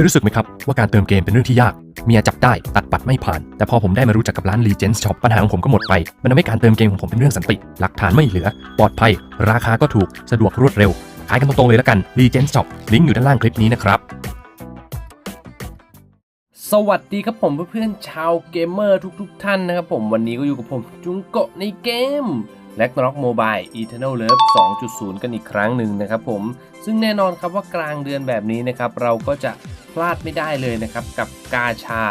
ยรู้สึกไหมครับ ว่าการเติมเกมเป็นเรื่องที่ยาก เมียจับได้ตัดปัดไม่ผ่าน แต่พอผมได้มารู้จักกับร้าน Legends Shop ปัญหาของผมก็หมดไป มันทำให้การเติมเกมของผมเป็นเรื่องสันติ หลักฐานไม่เหลือ ปลอดภัย ราคาก็ถูกสะดวกรวดเร็ว ขายกันตรงๆเลยและกัน Legends Shop ลิงก์อยู่ด้านล่างคลิปนี้นะครับสวัสดีครับผมเพื่อนๆชาวเกมเมอร์ทุกๆทท่านนะครับผมวันนี้ก็อยู่กับผมจุงโกะในเกม l a g n a r o k Mobile Eternal Love 2.0 กันอีกครั้งหนึ่งนะครับผม ซึ่งแน่นอนครับว่ากลางเดือนแบบนี้นะครับ เราก็จะพลาดไม่ได้เลยนะครับ กับกาชา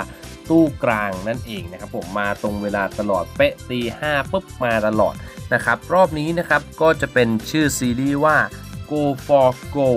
ตู้กลางนั่นเองนะครับผมมาตรงเวลาตลอดเป๊ะตีห้าปุ๊บมาตลอดนะครับ รอบนี้นะครับก็จะเป็นชื่อซีรีส์ว่า Go for Go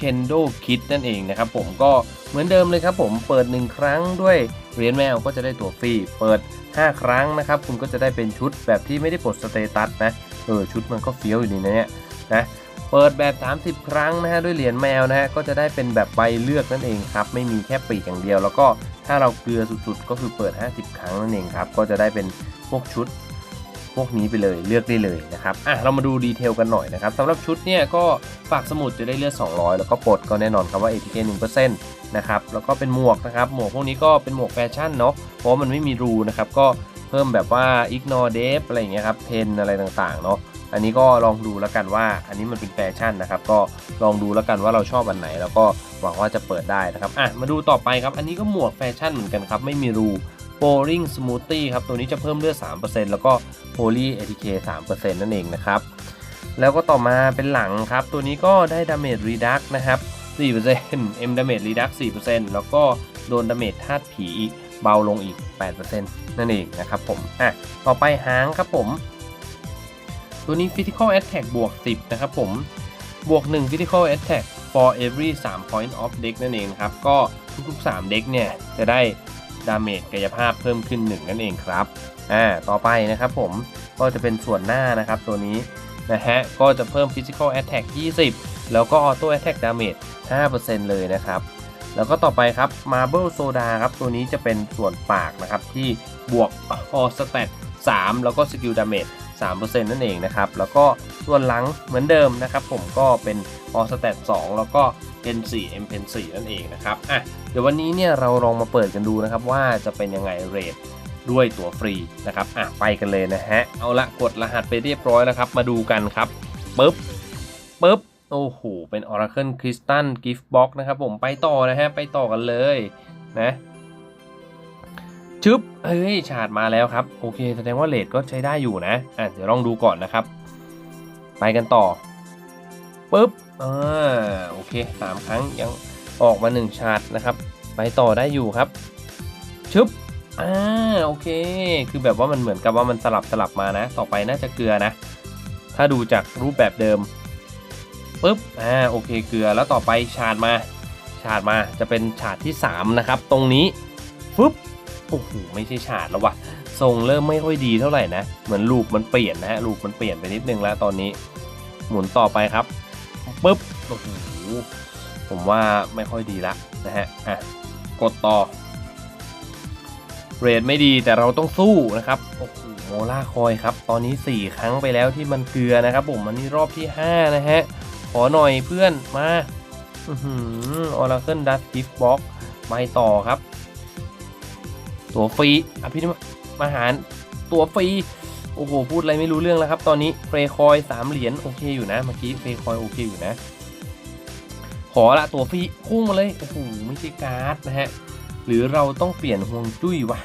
Kendo Kid นั่นเองนะครับผมก็เหมือนเดิมเลยครับผมเปิด 1 ครั้งด้วยเหรียญแมวก็จะได้ตัวฟรี เปิด 5 ครั้งนะครับคุณก็จะได้เป็นชุดแบบที่ไม่ได้ปลดสเตตัสนะเออชุดมันก็เฟี้ยวอยู่นี่นะเนี่ยนะเปิดแบบ 30 ครั้งนะฮะด้วยเหรียญแมวนะฮะก็จะได้เป็นแบบใบเลือกนั่นเองครับ ไม่มีแค่ปีกอย่างเดียว แล้วก็ถ้าเราเกลือสุดๆ ก็คือเปิด 50 ครั้งนั่นเองครับ ก็จะได้เป็นพวกชุด วกนี้ไปเลยเลือกได้เลยนะครับอะเรามาดูดีเทลกันหน่อยนะครับสำหรับชุดเนี่ยก็ฝากสมุดจะได้เลือด 200 แล้วก็ปลดก็แน่นอนครับว่า ATK 1%นะครับแล้วก็เป็นหมวกนะครับหมวกพวกนี้ก็เป็นหมวกแฟชั่นเนาะเพราะมันไม่มีรูนะครับก็เพิ่มแบบว่า ignore def อะไรอย่างเงี้ยครับเพนอะไรต่างๆเนาะอันนี้ก็ลองดูแล้วกันว่า อันนี้มันเป็นแฟชั่นนะครับ ก็ลองดูแล้วกันว่าเราชอบอันไหน แล้วก็หวังว่าจะเปิดได้นะครับอะมาดูต่อไปครับ อันนี้ก็หมวกแฟชั่นเหมือนกันครับ ไม่มีรู Boring Smoothie ครับตัวนี้จะเพิ่มเลือด 3%แล้วก็ Holy ATK 3%นั่นเองนะครับแล้วก็ต่อมาเป็นหลังครับ ตัวนี้ก็ได้ Damage Reduct นะครับ4% M Damage Reduct 4%แล้วก็โดน Damage ธาตุผีเบาลงอีก 8%นั่นเองนะครับผมอะต่อไปหางครับผม ตัวนี้ Physical Attack บวก 10 นะครับผม บวก 1 Physical Attack for every 3 point of deck นั่นเองครับ ก็ทุกๆ3เด็กเนี่ยจะได้ ดาเมจกายภาพเพิ่มขึ้น 1 นั่นเองครับอ่าต่อไปนะครับผมก็จะเป็นส่วนหน้านะครับตัวนี้นะฮะก็จะเพิ่ม Physical Attack 20 แล้วก็ Auto Attack Damage 5%เลยนะครับแล้วก็ต่อไปครับ Marble Soda ครับตัวนี้จะเป็นส่วนปากนะครับที่บวก All Stat 3 แล้วก็ Skill Damage 3%นั่นเองนะครับแล้วก็ส่วนหลังเหมือนเดิมนะครับผมก็เป็น All Stat 2 แล้วก็ Pen 4 M Pen 4นั่นเองนะครับอะ เดี๋ยววันนี้เนี่ยเราลองมาเปิดกันดูนะครับว่าจะเป็นยังไงเรทด้วยตั๋วฟรีนะครับอะไปกันเลยนะฮะ เอาละกดรหัสไปเรียบร้อยแล้วครับ มาดูกันครับปึ๊บปึ๊บโอ้โห เป็น Oracle Crystal Gift Box นะครับผมไปต่อนะฮะ ไปต่อกันเลยนะชึบเฮ้ย ฉาดมาแล้วครับ โอเค แสดงว่าเลทก็ใช้ได้อยู่นะ อะ เดี๋ยวลองดูก่อนนะครับ ไปกันต่อปึ๊บอ่าโอเคสามครั้งยัง ออกมา 1 ชาร์ตนะครับ ไปต่อได้อยู่ครับชึบอ่าโอเค คือแบบว่ามันเหมือนกับว่ามันสลับสลับมานะ ต่อไปน่าจะเกลือนะ ถ้าดูจากรูปแบบเดิมปึ๊บอ่าโอเคเกลือแล้วต่อไปชาร์ตมา ชาร์ตมาจะเป็นชาร์ตที่ 3 นะครับ ตรงนี้ฟึบโอ้โหไม่ใช่ชาร์ตแล้ววะทรงเริ่มไม่ค่อยดีเท่าไหร่นะ เหมือนรูปมันเปลี่ยนนะฮะรูปมันเปลี่ยนไปนิดนึงแล้วตอนนี้ หมุนต่อไปครับปึ๊บโอ้โห ผมว่าไม่ค่อยดีละนะฮะอะกดต่อ เรทไม่ดีแต่เราต้องสู้นะครับโอ้โหโมล่าคอยครับ ตอนนี้ 4 ครั้งไปแล้วที่มันเกลือนะครับผมอันนี้รอบที่ 5 นะฮะ ขอหน่อยเพื่อนมาอือหือ Oracle Dust Gift Box ไปต่อครับ ตัวฟรีอภิมมหารตัวฟรีโอ้โห พูดอะไรไม่รู้เรื่องแล้วครับ ตอนนี้เฟรคอยสามเหรียญโอเคอยู่นะ เมื่อกี้เฟรคอยโอเคอยู่นะ อละตัวฟรีพุ่งมาเลยโอ้โหไม่ใช่การ์ดนะฮะหรือเราต้องเปลี่ยนห่วงจุ้ยวะ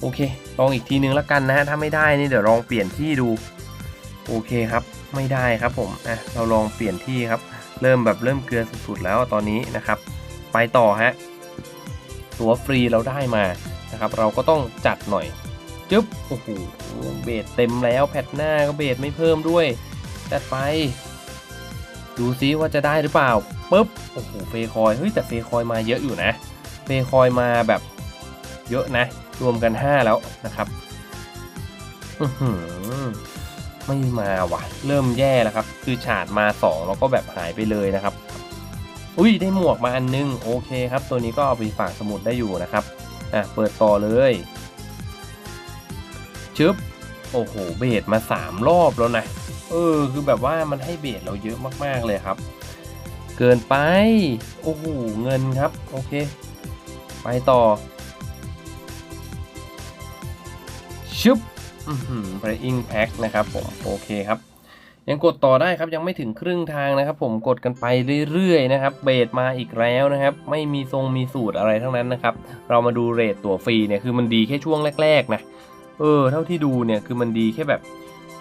โอเค ลองอีกทีนึงแล้วกันนะฮะถ้าไม่ได้นี่เดี๋ยวลองเปลี่ยนที่ดู โอเคครับไม่ได้ครับผมอะเราลองเปลี่ยนที่ครับ เริ่มแบบเริ่มเกลือสุดๆแล้วตอนนี้นะครับ ไปต่อฮะตัวฟรีเราได้มานะครับ เราก็ต้องจัดหน่อยจึ๊บโอ้โหเบสเต็มแล้วแพทหน้าก็เบสไม่เพิ่มด้วยจัดไป ดูซิว่าจะได้หรือเปล่า ปึ๊บโอ้โหเฟคอยเฮ้ยแต่เฟคอยมาเยอะอยู่นะเฟคอยมาแบบเยอะนะ รวมกัน 5 แล้วนะครับอือหือไม่มาว่ะ เริ่มแย่แล้วครับ คือฉาดมา 2 แล้วก็แบบหายไปเลยนะครับ อุ้ยได้หมวกมาอันนึง โอเคครับ ตัวนี้ก็เอาไปฝากสมุดได้อยู่นะครับอะเปิดต่อเลยชึบโอ้โห เบสมา 3 รอบแล้วนะ เออ คือแบบว่ามันให้เบสเราเยอะมาก ๆ เลยครับ เกินไป โอ้โห เงินครับ โอเค ไปต่อ ชึบอือหือ playing pack นะครับผม โอเคครับ ยังกดต่อได้ครับยังไม่ถึงครึ่งทางนะครับ ผมกดกันไปเรื่อยๆนะครับ เบสมาอีกแล้วนะครับ ไม่มีทรงมีสูตรอะไรทั้งนั้นนะครับ เรามาดูเรทตัวฟรีเนี่ยคือมันดีแค่ช่วงแรกๆนะ เออ เท่าที่ดูเนี่ยคือมันดีแค่แบบ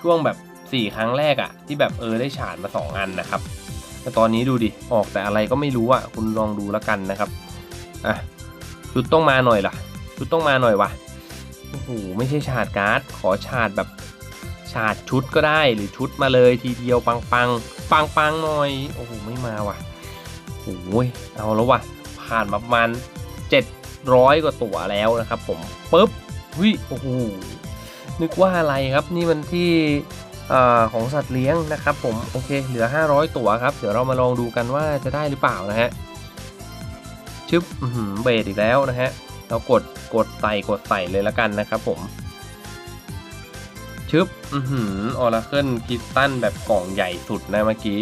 ช่วงแบบ 4 ครั้งแรกอะที่แบบเออได้ฉานมา 2 อันนะครับ แต่ตอนนี้ดูดิ ออกแต่อะไรก็ไม่รู้อะคุณลองดูแล้วกันนะครับ อะ ชุดต้องมาหน่อยล่ะ ชุดต้องมาหน่อยวะโอ้โห ไม่ใช่ฉาดการ์ด ขอฉาดแบบฉาดชุดก็ได้หรือชุดมาเลยทีเดียวปังปังปังปังหน่อย โอ้โห ไม่มาว่ะโอ้ยเอาแล้วว่ะ ผ่านมาประมาณ 700 กว่าตั๋วแล้วนะครับผมปุ๊บวิโอ้โหนึกว่าอะไรครับนี่มันที่ ออของสัตว์เลี้ยงนะครับผมโอเคเหลือ 500 ตัวครับ เดี๋ยวเรามาลองดูกันว่าจะได้หรือเปล่านะฮะชึบเบรดอีกแล้วนะฮะเรากดกดใส่กดใส่เลยล้วกันนะครับผมชึบอือหือออร์เคิลคิสตันแบบกล่องใหญ่สุดนะเมื่อกี้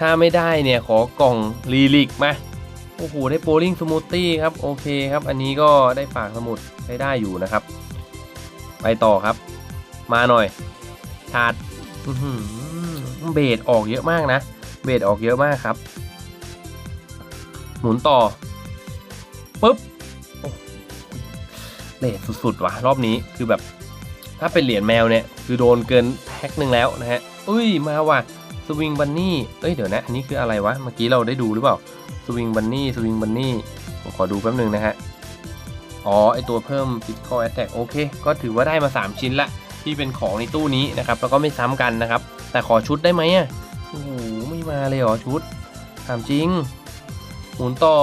ถ้าไม่ได้เนี่ยขอกล่องลีลิกมาโอ้โหได้โ o ลิงสมูทตี้ครับโอเคครับ อันนี้ก็ได้ฝากสมุดใช้ได้อยู่นะครับ ไปต่อครับ มาหน่อยชาร์จอื้อหือ เบรดออกเยอะมากนะ เบรดออกเยอะมากครับ หมุนต่อปุ๊บเลทสุดๆว่ะรอบนี้คือแบบ ถ้าเป็นเหรียญแมวเนี่ย คือโดนเกินแพ็คหนึ่งแล้วนะฮะอุ้ยมาว่ะสวิงบันนี่เอ้ยเดี๋ยวนะ อันนี้คืออะไรวะ เมื่อกี้เราได้ดูหรือเปล่าสวิงบันนี่สวิงบันนี่ผมขอดูแป๊บหนึ่งนะฮะ อ๋อ ไอตัวเพิ่ม physical attack โอเค ก็ถือว่าได้มา 3 ชิ้นละ ที่เป็นของในตู้นี้นะครับ แล้วก็ไม่ซ้ำกันนะครับ แต่ขอชุดได้ไหมอะโอ้โหไม่มาเลยเหรอชุดถามจริง หมุนต่อ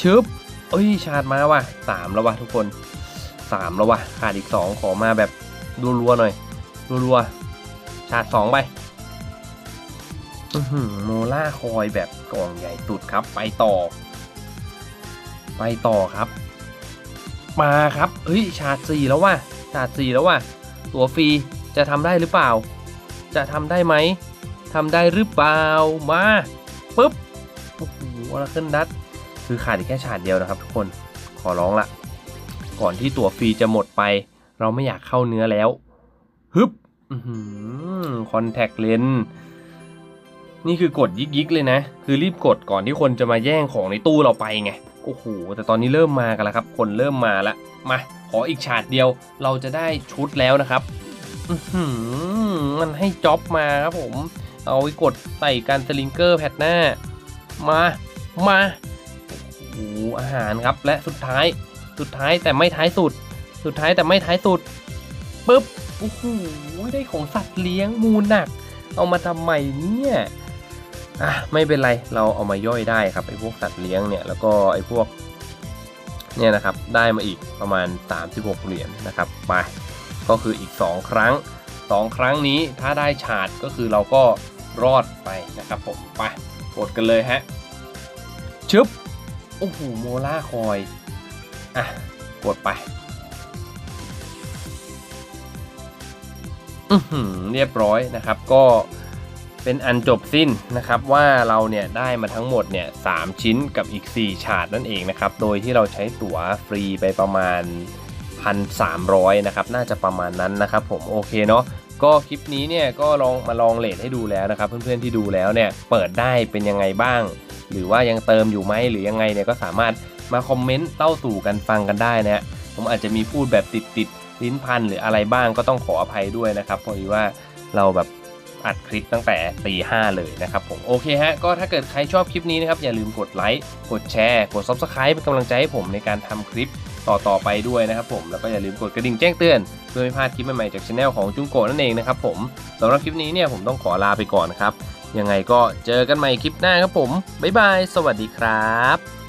ชึบเอ้ยชาร์จมาว่ะสามแล้วว่ะทุกคนสามแล้วว่ะขาดอีกสองขอมาแบบรัวๆหน่อยรัวๆชาร์จสองไปโมล่าคอยแบบกล่องใหญ่สุดครับ ไปต่อ ไปต่อครับ มาครับเฮ้ยชาร์จสี่แล้วว่ะชาร์จสี่แล้วว่ะตัวฟรีจะทำได้หรือเปล่า จะทำได้ไหมทำได้หรือเปล่ามาปุ๊บโอ้โหอราเคิลดัตคือขาดอีกแค่ฉาดเดียวนะครับ ทุกคนขอร้องละก่อนที่ตั๋วฟรีจะหมดไป เราไม่อยากเข้าเนื้อแล้วฮึบคอนแทคเลนนี่คือกดยิกๆเลยนะ คือรีบกดก่อนที่คนจะมาแย่งของในตู้เราไปไง โอ้โหแต่ตอนนี้เริ่มมากันแล้วครับคนเริ่มมาล้วมาขออีกฉาดเดียวเราจะได้ชุดแล้วนะครับมันให้จ็อบมาครับผม เอาไว้กดใส่การสลิงเกอร์แพทหน้า มา มาโอ้โหอาหารครับและสุดท้ายสุดท้ายแต่ไม่ท้ายสุด สุดท้ายแต่ไม่ท้ายสุดปึ๊บโอ้โหได้ของสัตว์เลี้ยงมูลหนัก เอามาทำใหม่เนี่ย อะไม่เป็นไรเราเอามาย่อยได้ครับไอ้พวกสัตว์เลี้ยงเนี่ยแล้วก็ไอ้พวกเนี่ยนะครับได้มาอีกประมาณ 36 เหรียญนะครับไปก็คืออีก 2 ครั้ง 2 ครั้งนี้ถ้าได้ฉาดก็คือเราก็รอดไปนะครับผมไปกดกันเลยฮะชึบโอ้โหโมล่าคอยอะกดไปอือหือเรียบร้อยนะครับก็ เป็นอันจบสิ้นนะครับว่าเราเนี่ยได้มาทั้งหมดเนี่ยสชิ้นกับอีก 4 ฉาดนั่นเองนะครับโดยที่เราใช้ตั๋วฟรีไปประมาณ 1,300นะครับน่าจะประมาณนั้นนะครับผมโอเคเนาะก็คลิปนี้เนี่ยก็ลองมาลองเลทให้ดูแล้วนะครับ เพื่อนๆที่ดูแล้วเนี่ยเปิดได้เป็นยังไงบ้าง หรือว่ายังเติมอยู่ไหมหรือยังไงเนี่ยก็สามารถมาคอมเมนต์เต้าสู่กันฟังกันได้นะฮะผมอาจจะมีพูดแบบติดติดลิ้นพันหรืออะไรบ้างก็ต้องขออภัยด้วยนะครับเพราะว่าเราแบบ อัดคลิปตั้งแต่ตีห้าเลยนะครับผมโอเคฮะก็ถ้าเกิดใครชอบคลิปนี้นะครับอย่าลืมกดไลค์กดแชร์กด Subscribe เป็นกำลังใจให้ผมในการทำคลิปต่อต่อๆไปด้วยนะครับผมแล้วก็อย่าลืมกดกระดิ่งแจ้งเตือนเพื่อไม่พลาดคลิปใหม่ๆจากช anel ของจุงโกนั่นเองนะครับผมสำหรับคลิปนี้เนี่ยผมต้องขอลาไปก่อนครับยังไงก็เจอกันใหม่คลิปหน้าครับผมบ๊ายบายสวัสดีครับ